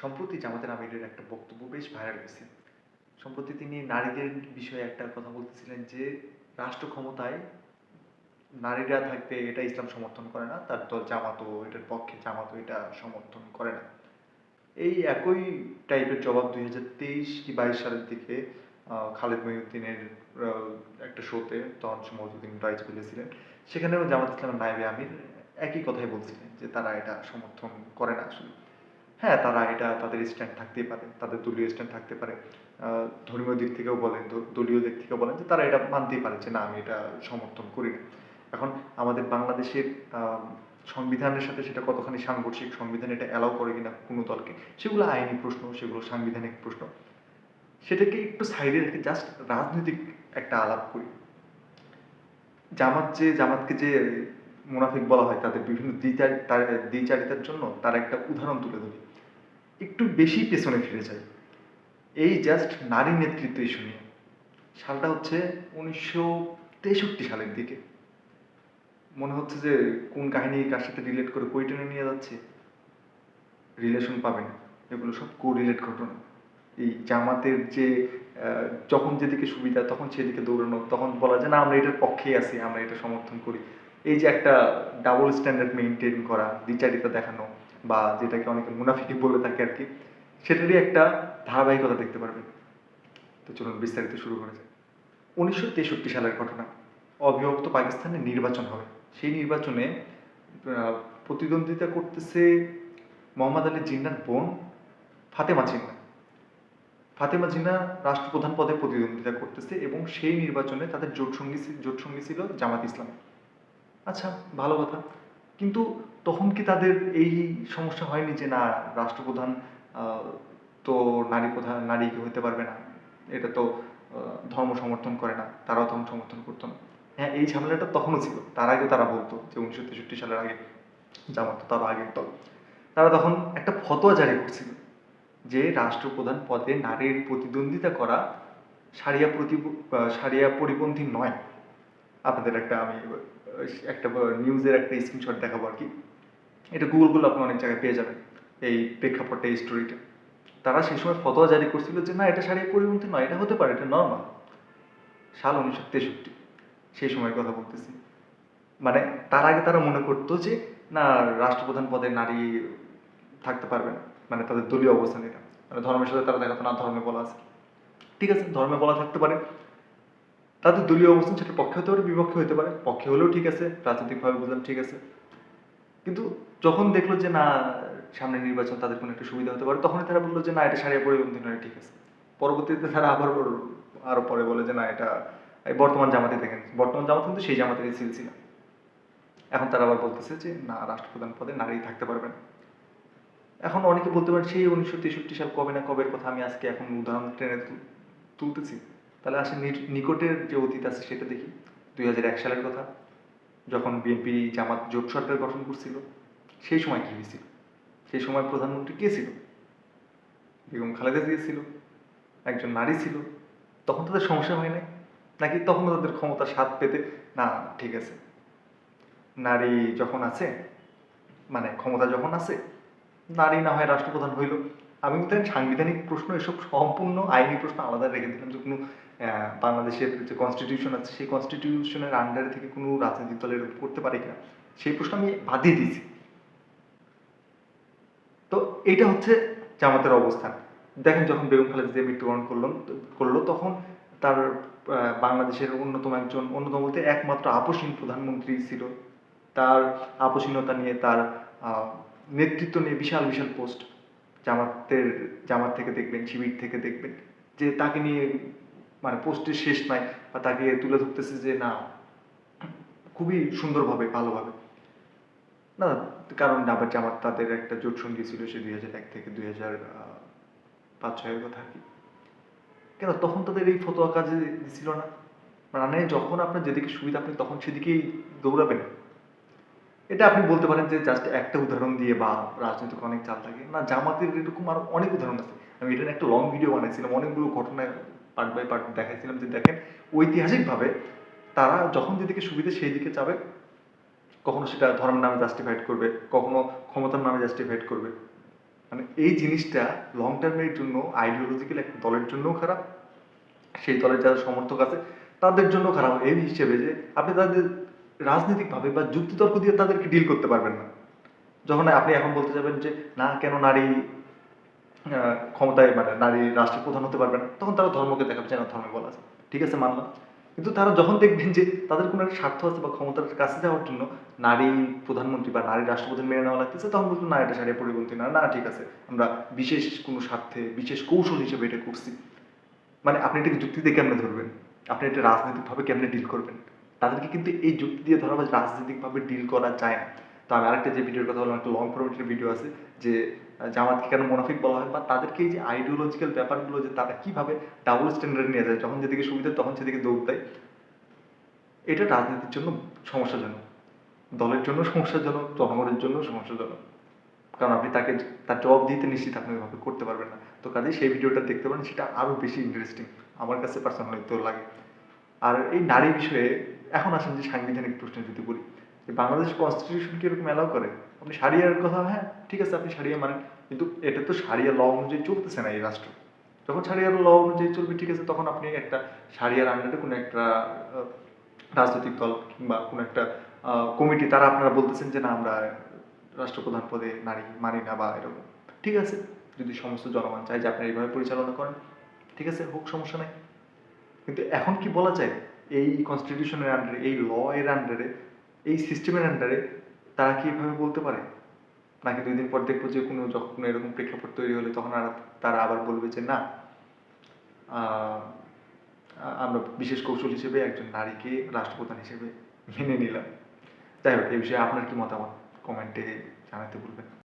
সম্প্রতি জামাতের আমিরের একটা বক্তব্য বেশ ভাইরাল হয়েছে। সম্প্রতি তিনি নারীদের বিষয়ে একটা কথা বলতেছিলেন যে, রাষ্ট্র ক্ষমতায় নারীরা থাকবে এটা ইসলাম সমর্থন করে না, তার দল জামাতও, এটার পক্ষে জামাতও এটা সমর্থন করে না। এই একই টাইপের জবাব দুই হাজার তেইশ কি বাইশ সালের দিকে খালেদ মহিউদ্দিনের একটা শোতে তখন মহিউদ্দিন রাইজ বলেছিলেন। সেখানেও জামাত ইসলামের নায়েবে আমির একই কথাই বলছিলেন যে, তারা এটা সমর্থন করে না আসলে। হ্যাঁ তারা এটা তাদের স্ট্যান্ড থাকতেই পারে, তাদের দলীয় স্ট্যান্ড থাকতে পারে। ধর্মীয় দিক থেকেও বলেন দলীয় দিক থেকেও বলেন যে তারা এটা মানতেই পারে যে না, আমি এটা সমর্থন করি না। এখন আমাদের বাংলাদেশের সংবিধানের সাথে সেটা কতখানি সাংঘর্ষিক, সংবিধান এটা অ্যালাউ করে কিনা কোনো দলকে, সেগুলো আইনি প্রশ্ন, সেগুলো সাংবিধানিক প্রশ্ন। সেটাকে একটু সাইডে রেখে জাস্ট রাজনৈতিক একটা আলাপ করি। জামাত যে, জামাতকে যে মুনাফিক বলা হয় তাদের বিভিন্ন দ্বিচারি, তার, দ্বিচারিতার জন্য তার একটা উদাহরণ তুলে ধরি। একটু বেশি পেছনে ফিরে যাই এই জাস্ট নারী নেতৃত্ব ইস্যু নিয়ে সালটা হচ্ছে উনিশশো তেষট্টি সালের দিকে। মনে হচ্ছে যে কোন কাহিনী কার সাথে রিলেট করে কই টেনে নিয়ে যাচ্ছে? রিলেশন পাবেন এগুলো সব কো রিলেট ঘটনা। এই জামাতের যে যখন যেদিকে সুবিধা তখন সেদিকে দৌড়ানো, তখন বলা যায়, না, আমরা এটার পক্ষেই আছি, আমরা এটা সমর্থন করি। এই যে একটা ডাবল স্ট্যান্ডার্ড মেনটেন করা দ্বিচারিতা দেখানো বা যেটাকে অনেকে মুনাফিকি বলে থাকে আর কি, সেটারই একটা ধারাবাহিকতা দেখতে পারবেন। তো চলুন বিস্তারিত শুরু করা যায় উনিশশো তেষট্টি সালের ঘটনা। অবিভক্ত পাকিস্তানে নির্বাচন হবে। সেই নির্বাচনে প্রতিদ্বন্দ্বিতা করতেছে মোহাম্মদ আলী জিন্নার বোন ফাতেমা জিন্না। ফাতেমা জিন্না রাষ্ট্রপ্রধান পদে প্রতিদ্বন্দ্বিতা করতেছে এবং সেই নির্বাচনে তাদের জোট সঙ্গী ছি- জোট সঙ্গী ছিল জামাত ইসলাম। আচ্ছা ভালো কথা। কিন্তু তখন কি তাদের এই সমস্যা হয়নি যে, না, রাষ্ট্রপ্রধান তো নারী প্রধান, নারী হতে পারবে না? এটা তো ধর্ম সমর্থন করে না, তারাও তখন সমর্থন করতো না। হ্যাঁ এই ঝামেলাটা তখনও ছিল। তার আগে তারা বলতো যে, উনিশশো তেষট্টি সালের আগে, জামাত তো তারও আগের দল। তারা তখন একটা ফতোয়া জারি করছিল যে, রাষ্ট্রপ্রধান পদে নারীর প্রতিদ্বন্দ্বিতা করা সারিয়া প্রতি সারিয়া পরিপন্থী নয়। আপনাদের একটা আমি একটা নিউজের একটা স্ক্রিনশট দেখাবো আর কি। এটা গুগলগুলো আপনি অনেক জায়গায় পেয়ে যাবেন, এই প্রেক্ষাপটটা এই স্টোরিটা তারা সেই সময় ফতোয়া জারি করছিল যে, না, এটা সারিয়া পরিপন্থী নয়, এটা হতে পারে, এটা নর্মাল সাল উনিশশো তেষট্টি, সেই সময়ের কথা বলতেছি। মানে তার আগে তারা মনে করতো যে, না, রাষ্ট্রপ্রধান পদে নারী থাকতে পারবে না মানে তাদের দলীয় অবস্থান এটা। মানে ধর্মের সাথে তারা দেখাতো, না, ধর্মে বলা আছে। ঠিক আছে, ধর্মে বলা থাকতে পারে। তাদের দলীয় অবস্থান সেটার পক্ষে হতে পারে, বিপক্ষে হতে পারে। পক্ষে হলেও ঠিক আছে, রাজনৈতিকভাবে বুঝলাম ঠিক আছে। কিন্তু যখন দেখল যে না, সামনে নির্বাচন তাদের কোনো একটা সুবিধা হতে পারে, তখনই তারা বলল যে না, এটা সারিয়া পরিবন্ধী নয়, ঠিক আছে। পরবর্তীতে তারা আবার আরও পরে বলে যে না, এটা বর্তমান জামাতে দেখেন, বর্তমান জামাত কিন্তু সেই জামাতেরই সিলসিলা এখন তারা আবার বলতেছে যে না, রাষ্ট্রপ্রধান পদে নারী থাকতে পারবেন এখন অনেকে বলতে পারেন, সেই উনিশশো তেষট্টি সাল কবে না কবের কথা আমি আজকে এখন উদাহরণ তুল- তুলতেছি। তাহলে আসলে নিকটের যে অতীত আছে সেটা দেখি। দুই হাজার এক সালের কথা। যখন বিএনপি জামাত জোট সরকার গঠন করছিল, সেই সময় কি হয়েছিল? সেই সময় প্রধানমন্ত্রী কে ছিল? বেগম খালেদা জিয়া ছিল, একজন নারী ছিল, তখন তাদের সমস্যা হয় নাই? নাকি তখন তাদের ক্ষমতা স্বাদ পেতে, না, ঠিক আছে। নারী যখন আছে মানে ক্ষমতা যখন আছে, নারী না হয় রাষ্ট্রপ্রধান হইল আমি কিন্তু সাংবিধানিক প্রশ্ন, এসব সম্পূর্ণ আইনি প্রশ্ন আলাদা রেখে দিলাম যে কোনো বাংলাদেশের যে কনস্টিটিউশন আছে, সেই কনস্টিটিউশনের আন্ডারে থেকে কোনো রাজনৈতিক দলের করতে পারে কিনা, সেই প্রশ্ন আমি বাদিয়ে দিয়েছি। তো এইটা হচ্ছে জামাতের অবস্থান। দেখেন যখন বেগম খালেদা জিয়া মৃত্যুবরণ করল করল তখন তার বাংলাদেশের অন্যতম একজন, অন্যতম বলতে একমাত্র আপসীন প্রধানমন্ত্রী ছিল। তার আপসীনতা নিয়ে তার নেতৃত্ব নিয়ে বিশাল বিশাল পোস্ট জামাতের, জামাত থেকে দেখবেন, শিবির থেকে দেখবেন, যে তাকে নিয়ে মানে পোস্টের শেষ নাই বা তাকে তুলে ধরতেছে যে না, খুবই সুন্দরভাবে, ভালোভাবে। না, কারণ আবার জামাত তাদের একটা জোট সঙ্গী ছিল, সে দুই হাজার এক থেকে দুই হাজার পাঁচ ছয়ের কথা আর কি। কেন, তখন তাদের এই ফতোয়া কাজে দিছিল না? মানে যখন আপনার যেদিকে সুবিধা, আপনি তখন সেদিকেই দৌড়াবেন। এটা আপনি বলতে পারেন যে জাস্ট একটা উদাহরণ দিয়ে বা রাজনৈতিক অনেক চাপ থাকে। না, জামাতের এরকম আরও অনেক উদাহরণ আছে। আমি এটা একটা লং ভিডিও বানাইছিলাম, অনেকগুলো ঘটনা পার্ট বাই পার্ট দেখাইছিলাম যে দেখেন, ঐতিহাসিকভাবে তারা যখন যেদিকে সুবিধা সেই দিকে যাবে কখনো সেটা ধর্মের নামে জাস্টিফাইড করবে, কখনো ক্ষমতার নামে জাস্টিফাইড করবে। মানে এই জিনিসটা লং টার্মের জন্য আইডিওলজিক্যাল একটা দলের জন্যও খারাপ, সেই দলের যারা সমর্থক আছে, তাদের জন্য খারাপ। এই হিসেবে যে আপনি তাদের রাজনৈতিকভাবে বা যুক্তিতর্ক দিয়ে তাদেরকে ডিল করতে পারবেন না। যখন আপনি এখন বলতে যাবেন যে, না, কেন নারী ক্ষমতায় মানে নারী রাষ্ট্রের প্রধান হতে পারবে না? তখন তারা ধর্মকে দেখাবে যে ধর্মে বলা আছে। ঠিক আছে, মানলাম। কিন্তু তারা যখন দেখবেন যে, তাদের কোনো একটা স্বার্থ আছে বা ক্ষমতার কাছে যাওয়ার জন্য নারী প্রধানমন্ত্রী বা নারী রাষ্ট্রপ্রধান মেনে নেওয়া লাগতেছে, তখন বলবেন, না, এটা সারিয়া পরিপন্থী না। না, ঠিক আছে, আমরা বিশেষ কোনো স্বার্থে, বিশেষ কৌশল হিসেবে এটা করছি। মানে আপনি এটাকে যুক্তি দিয়ে কেমনে ধরবেন? আপনি এটা রাজনৈতিকভাবে কেমনে ডিল করবেন? তাদেরকে কিন্তু এই যুক্তি দিয়ে ধরা বা রাজনৈতিকভাবে ডিল করা যায় না। তো আমি আরেকটা যে ভিডিওর কথা বললাম, একটা লং ফরমেটের ভিডিও আছে, যে জামাতকে কেন মোনাফিক বলা হয় বা তাদেরকে এই যে আইডিওলজিক্যাল ব্যাপারগুলো, যে তারা কীভাবে ডাবল স্ট্যান্ডার্ড নিয়ে যায়, যখন যেদিকে সুবিধা তখন সেদিকে দৌড় দেয়, এটা রাজনীতির জন্য সমস্যাজনক। দলের জন্য সমস্যাজনক জনগণের জন্য সমস্যাজনক। কারণ আপনি তাকে তার জবাব দিতে নিশ্চিত আপনি ওইভাবে করতে পারবেন না। তো কাজেই সেই ভিডিওটা দেখতে পারেন, সেটা আরও বেশি ইন্টারেস্টিং আমার কাছে পার্সোনালি তো লাগে। আর এই নারী বিষয়ে এখন আসেন যে সাংবিধানিক প্রশ্ন যদি বলি, যে বাংলাদেশ কনস্টিটিউশন কি এরকম অ্যালাউ করে? আপনি সারিয়ার কথা হ্যাঁ ঠিক আছে, আপনি সারিয়া মানেন, কিন্তু এটা তো সারিয়া ল অনুযায়ী চলতেছে না এই রাষ্ট্র। যখন সারিয়ার ল অনুযায়ী চলবে, ঠিক আছে, তখন আপনি একটা সারিয়ার আন্ডারে কোনো একটা রাজনৈতিক দল কিংবা কোনো একটা কমিটি তারা আপনারা বলতেছেন যে না, আমরা রাষ্ট্রপ্রধান পদে নারী মানি না বা এরকম। ঠিক আছে, যদি সমস্ত জনগণ চায় যে আপনি এইভাবে পরিচালনা করেন, ঠিক আছে, হোক, সমস্যা নাই। কিন্তু এখন কি বলা যায়? এই কনস্টিটিউশনের আন্ডারে এই ল এর আন্ডারে এই সিস্টেমের আন্ডারে তারা কি এভাবে বলতে পারে? নাকি দুই দিন পর দেখব যে কোনো যখন এরকম প্রেক্ষাপট তৈরি হলে তখন আর তারা আবার বলবে যে না আমরা বিশেষ কৌশল হিসেবে একজন নারীকে রাষ্ট্রপ্রধান হিসেবে মেনে নিলাম। যাই হোক, এই বিষয়ে আপনার কি মতামত? কমেন্টে জানাতে বলবেন